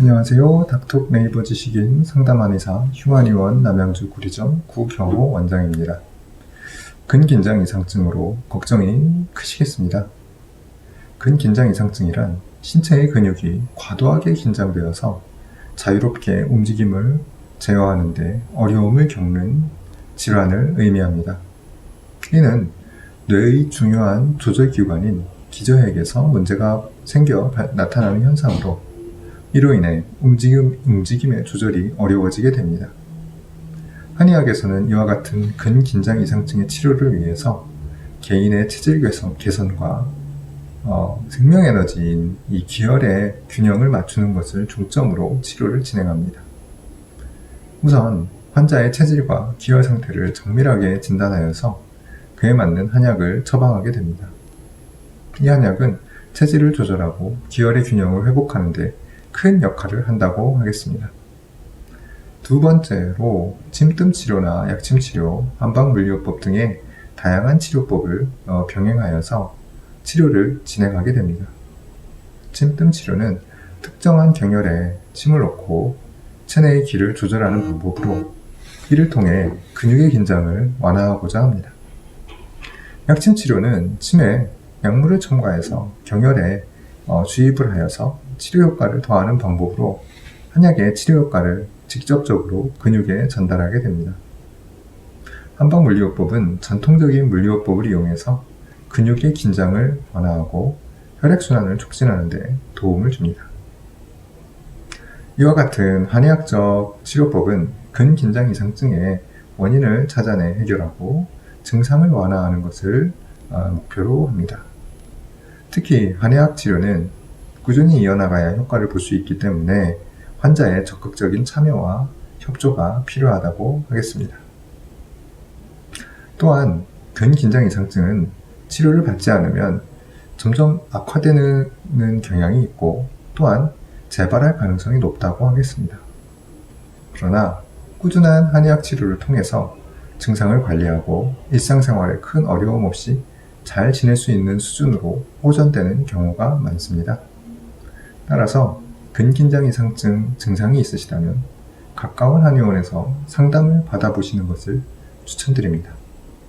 안녕하세요. 닥톡 네이버 지식인 상담한의사 휴만의원 남양주 구리점 구경호 원장입니다. 근긴장 이상증으로 걱정이 크시겠습니다. 근긴장 이상증이란 신체의 근육이 과도하게 긴장되어서 자유롭게 움직임을 제어하는데 어려움을 겪는 질환을 의미합니다. 이는 뇌의 중요한 조절기관인 기저핵에서 문제가 생겨 바- 나타나는 현상으로 이로 인해 움직임, 움직임의 조절이 어려워지게 됩니다. 한의학에서는 이와 같은 근긴장 이상증의 치료를 위해서 개인의 체질 개선, 개선 과 어, 생명에너지인 이 기혈의 균형을 맞추는 것을 중점으로 치료를 진행합니다. 우선 환자의 체질과 기혈 상태를 정밀하게 진단하여서 그에 맞는 한약을 처방하게 됩니다. 이 한약은 체질을 조절하고 기혈의 균형을 회복하는 데 큰 역할을 한다고 하겠습니다. 두 번째로 침뜸 치료나 약침 치료, 한방 물리요법 등의 다양한 치료법을 어, 병행하여서 치료를 진행하게 됩니다. 침뜸 치료는 특정한 경혈에 침을 넣고 체내의 기를 조절하는 방법으로 이를 통해 근육의 긴장을 완화하고자 합니다. 약침 치료는 침에 약물을 첨가해서 경혈에 어, 주입을 하여서 치료 효과를 더하는 방법으로 한약의 치료 효과를 직접적으로 근육에 전달하게 됩니다. 한방 물리요법은 전통적인 물리요법을 이용해서 근육의 긴장을 완화하고 혈액순환을 촉진하는 데 도움을 줍니다. 이와 같은 한의학적 치료법은 근긴장 이상증의 원인을 찾아내 해결하고 증상을 완화하는 것을 어, 목표로 합니다. 특히 한의학 치료는 꾸준히 이어나가야 효과를 볼 수 있기 때문에 환자의 적극적인 참여와 협조가 필요하다고 하겠습니다. 또한 근긴장 이상증은 치료를 받지 않으면 점점 악화되는 경향이 있고 또한 재발할 가능성이 높다고 하겠습니다. 그러나 꾸준한 한의학 치료를 통해서 증상을 관리하고 일상생활에 큰 어려움 없이 잘 지낼 수 있는 수준으로 호전되는 경우가 많습니다. 따라서 근긴장 이상증 증상이 있으시다면 가까운 한의원에서 상담을 받아보시는 것을 추천드립니다.